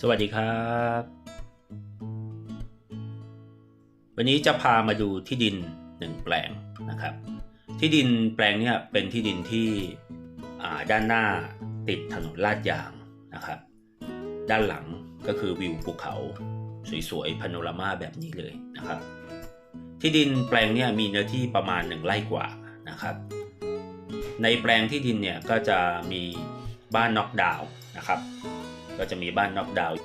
สวัสดีครับ วันนี้จะพามาดูที่ดินหนึ่งแปลงนะครับ ที่ดินแปลงเนี้ยเป็นที่ดินที่ด้านหน้าติดถนนลาดยางนะครับ ด้านหลังก็คือวิวภูเขาสวยๆพาโนรามาแบบนี้เลยนะครับ ที่ดินแปลงเนี้ยมีเนื้อที่ประมาณหนึ่งไร่กว่านะครับ ในแปลงที่ดินเนี่ยก็จะมีบ้านน็อกดาวน์นะครับ ก็จะมีบ้านน็อกดาวน์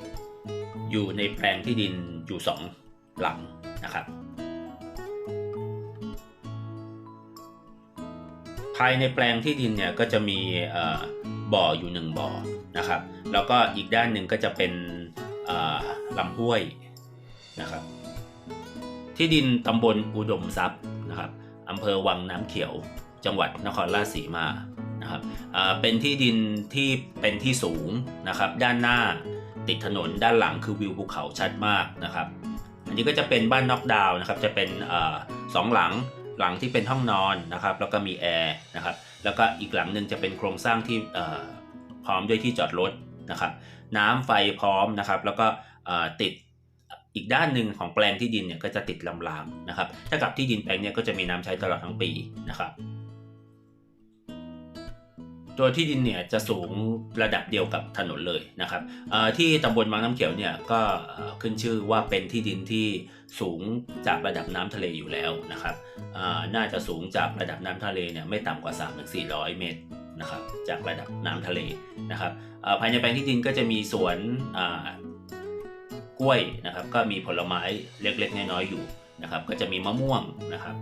อยู่ในแปลงที่ดินอยู่สองหลังนะครับ ภายในแปลงที่ดินเนี่ยก็จะมีบ่ออยู่หนึ่งบ่อนะครับ แล้วก็อีกด้านหนึ่งก็จะเป็นลำห้วยนะครับ ที่ดินตำบลอุดมทรัพย์นะครับอำเภอวังน้ำเขียว จังหวัดนครราชสีมา นะครับเป็นที่ดินที่เป็นที่สูงนะครับ ด้านหน้าติดถนนด้านหลังคือวิวภูเขาชัดมากนะครับ อันนี้ก็จะเป็นบ้านน็อกดาวน์นะครับจะเป็นอสองหลังหลังที่เป็นห้องนอนนะครับ แล้วก็มีแอร์นะครับแล้วก็อีกหลังหนึ่งจะเป็นโครงสร้างที่พร้อมด้วยที่จอดรถนะครับ น้ำไฟพร้อมนะครับ แล้วก็ติดอีกด้านหนึ่งของแปลงที่ดินเนี่ยก็จะติดลำรางนะครับถ้ากับที่ดินแปลงเนี่ยก็จะมีน้ำใช้ตลอดทั้งปีนะครับ ตัวที่ดินเนี่ยจะสูงระดับเดียวกับถนนเลยนะครับที่ตำบลบางน้ำเขียวเนี่ยก็ขึ้นชื่อว่าเป็นที่ดินที่สูงจากระดับน้ำทะเลอยู่แล้วนะครับน่าจะสูงจากระดับน้ำทะเลเนี่ยไม่ต่ำกว่า 3-400 เมตรนะครับจากระดับน้ำทะเลนะครับภายในแปลงที่ดินก็จะมีสวนกล้วยนะครับก็มีผลไม้เล็กๆน้อยๆอยู่นะครับก็จะมีมะม่วงนะครับ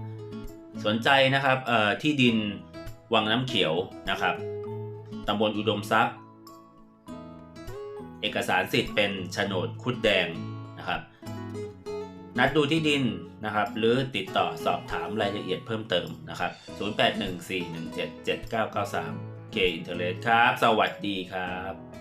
สนใจนะครับที่ดินวังน้ำเขียวนะครับ ตำบลอุดมทรัพย์ เอกสารสิทธิ์เป็นโฉนดคุดแดงนะครับ นัดดูที่ดินนะครับ หรือติดต่อสอบถามรายละเอียดเพิ่มเติมนะครับ 0814177993 K Internet ครับ สวัสดีครับ